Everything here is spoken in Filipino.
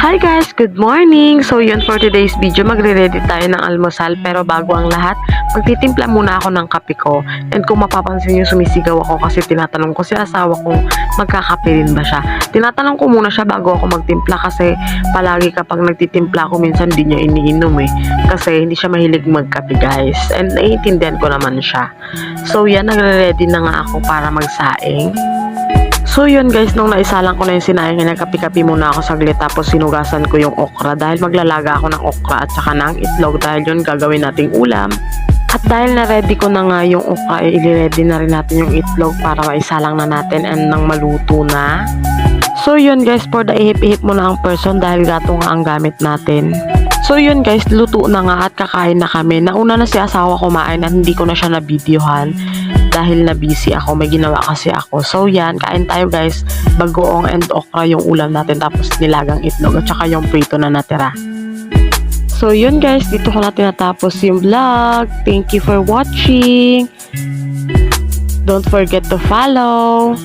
Hi guys! Good morning! So yun for today's video, magre-ready tayo ng almusal pero bago ang lahat, magtitimpla muna ako ng kape ko and kung mapapansin nyo sumisigaw ako kasi tinatanong ko si asawa kung magkakape rin ba siya. Tinatanong ko muna siya bago ako magtimpla kasi palagi kapag nagtitimpla ako minsan di niya iniinom eh kasi hindi siya mahilig magkape guys and naiintindihan ko naman siya. So yan, nagre-ready na nga ako para magsaing. So yun guys, nung naisalang ko na yung sinayang, nagkapi-kapi muna ako saglit tapos sinugasan ko yung okra dahil maglalaga ako ng okra at saka ng itlog dahil yun gagawin nating ulam. At dahil na-ready ko na nga yung okra, eh, i-ready na rin natin yung itlog para maisalang na natin and nang maluto na. So yun guys, for the ihip-ihip mo na ang person dahil gato nga ang gamit natin. So yun guys, luto na nga at kakain na kami. Nauna na si asawa kumain at hindi ko na siya na-videohan dahil na busy ako, may ginawa kasi ako. So yan, kain tayo guys. Bagoong and okra yung ulam natin tapos nilagang itlog at saka yung prito na natira. So yun guys, dito ko na tinatapos yung vlog. Thank you for watching. Don't forget to follow.